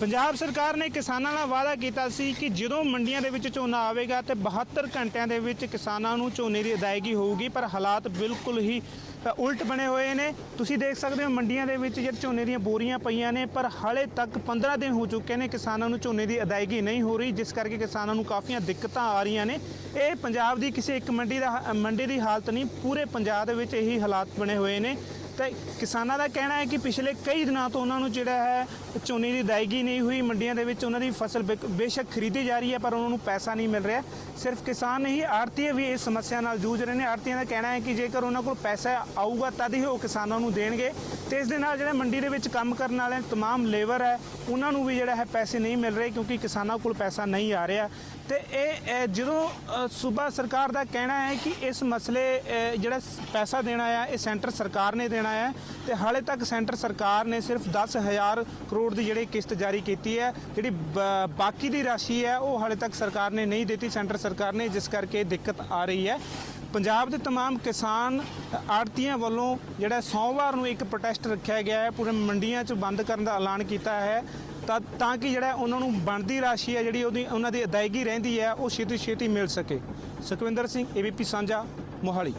ਪੰਜਾਬ ਸਰਕਾਰ ਨੇ ਕਿਸਾਨਾਂ ਨਾਲ ਵਾਅਦਾ ਕੀਤਾ ਸੀ ਕਿ ਜਦੋਂ ਮੰਡੀਆਂ ਦੇ ਵਿੱਚ ਝੋਨਾ ਆਵੇਗਾ ਤੇ 72 ਘੰਟਿਆਂ ਦੇ ਵਿੱਚ ਕਿਸਾਨਾਂ ਨੂੰ ਝੋਨੇ ਦੀ ਅਦਾਇਗੀ ਹੋਊਗੀ, ਪਰ ਹਾਲਾਤ ਬਿਲਕੁਲ ਹੀ ਉਲਟ ਬਣੇ ਹੋਏ ਨੇ। ਤੁਸੀਂ ਦੇਖ ਸਕਦੇ ਹੋ ਮੰਡੀਆਂ ਦੇ ਵਿੱਚ ਜਿਹੜੇ ਝੋਨੇ ਦੀਆਂ ਬੋਰੀਆਂ ਪਈਆਂ ਨੇ, ਪਰ ਹਾਲੇ ਤੱਕ 15 ਦਿਨ ਹੋ ਚੁੱਕੇ ਨੇ ਕਿਸਾਨਾਂ ਨੂੰ ਝੋਨੇ ਦੀ ਅਦਾਇਗੀ ਨਹੀਂ ਹੋ ਰਹੀ, ਜਿਸ ਕਰਕੇ ਕਿਸਾਨਾਂ ਨੂੰ ਕਾਫੀਆਂ ਦਿੱਕਤਾਂ ਆ ਰਹੀਆਂ ਨੇ। ਇਹ ਪੰਜਾਬ ਦੀ ਕਿਸੇ ਇੱਕ ਮੰਡੀ ਦਾ, ਮੰਡੀ ਦੀ ਹਾਲਤ ਨਹੀਂ, ਪੂਰੇ ਪੰਜਾਬ ਦੇ ਵਿੱਚ ਇਹੀ ਹਾਲਾਤ ਬਣੇ ਹੋਏ ਨੇ। ਤੇ ਕਿਸਾਨਾਂ ਦਾ ਕਹਿਣਾ ਹੈ ਕਿ ਪਿਛਲੇ ਕਈ ਦਿਨਾਂ ਤੋਂ ਉਹਨਾਂ ਨੂੰ ਜਿਹੜਾ ਹੈ ਝੋਨੇ ਦੀ ਅਦਾਇਗੀ ਨਹੀਂ ਹੋਈ ਮੰਡੀਆਂ ਦੇ ਵਿੱਚ ਉਹਨਾਂ ਦੀ ਫਸਲ ਬੇਕ- ਬੇਸ਼ੱਕ ਖਰੀਦੀ ਜਾ ਰਹੀ ਹੈ ਪਰ ਉਹਨਾਂ ਨੂੰ ਪੈਸਾ ਨਹੀਂ ਮਿਲ ਰਿਹਾ ਸਿਰਫ ਕਿਸਾਨ ਨਹੀਂ ਆੜਤੀਏ ਵੀ ਇਸ ਸਮੱਸਿਆ ਨਾਲ ਜੂਝ ਰਹੇ ਨੇ ਆੜਤੀਆਂ ਦਾ ਕਹਿਣਾ ਹੈ ਕਿ ਜੇਕਰ ਉਹਨਾਂ ਕੋਲ ਪੈਸਾ ਆਊਗਾ ਤਦ ਹੀ ਉਹ ਕਿਸਾਨਾਂ ਨੂੰ ਦੇਣਗੇ ਤੇ ਇਸ ਦੇ ਨਾਲ ਜਿਹੜਾ ਮੰਡੀ ਦੇ ਵਿੱਚ ਕੰਮ ਕਰਨ ਵਾਲੇ तमाम ਲੇਬਰ ਹੈ ਉਹਨਾਂ ਨੂੰ ਵੀ ਜਿਹੜਾ ਹੈ ਪੈਸੇ ਨਹੀਂ ਮਿਲ ਰਹੇ ਕਿਉਂਕਿ ਕਿਸਾਨਾਂ ਕੋਲ ਪੈਸਾ ਨਹੀਂ ਆ ਰਿਹਾ ਤੇ ਇਹ ਇਹ ਜਦੋਂ ਅ, ਸੂਬਾ ਸਰਕਾਰ ਦਾ ਕਹਿਣਾ ਹੈ ਕਿ ਇਸ ਮਸਲੇ ਅ, ਜਿਹੜਾ ਸ- ਪੈਸਾ ਦੇਣਾ ਆ ਇਹ ਸੈਂਟਰ ਸਰਕਾਰ ਨੇ ਦੇਣਾ ਹੈ ਤੇ ਹਾਲੇ ਤੱਕ ਸੈਂਟਰ ਸਰਕਾਰ ਨੇ ਸਿਰਫ 10000 ਕਰੋੜ ਦੀ ਜਿਹੜੀ ਕਿਸ਼ਤ ਜਾਰੀ ਕੀਤੀ ਹੈ ਜਿਹੜੀ ਬ- ਬਾਕੀ ਦੀ ਰਾਸ਼ੀ ਹੈ ਉਹ ਹਾਲੇ ਤੱਕ ਸਰਕਾਰ ਨੇ ਨਹੀਂ ਦਿੱਤੀ ਸੈਂਟਰ ਸਰਕਾਰ ਨੇ ਜਿਸ ਕਰਕੇ ਦਿੱਕਤ ਆ ਰਹੀ ਹੈ ਪੰਜਾਬ ਦੇ तमाम ਕਿਸਾਨ ਆੜਤੀਆਂ ਵੱਲੋਂ ਜਿਹੜਾ ਸੋਮਵਾਰ ਨੂੰ ਇੱਕ ਪ੍ਰੋਟੈਸਟ ਰੱਖਿਆ ਗਿਆ ਹੈ ਪੂਰੇ ਮੰਡੀਆਂ 'ਚ ਬੰਦ ਕਰਨ ਦਾ ਐਲਾਨ ਕੀਤਾ ਹੈ ਤਾਂ ਤਾਂ ਕਿ ਜਿਹੜਾ ਉਹਨਾਂ ਨੂੰ ਬਣਦੀ ਰਾਸ਼ੀ ਹੈ ਜਿਹੜੀ ਉਹਦੀ ਉਹਨਾਂ ਦੀ ਅਦਾਇਗੀ ਰਹਿੰਦੀ ਹੈ ਉਹ ਛੇਤੀ ਛੇਤੀ ਮਿਲ ਸਕੇ ਸੁਖਵਿੰਦਰ ਸਿੰਘ ਏਬੀਪੀ ਸਾਂਝਾ ਮੋਹਾਲੀ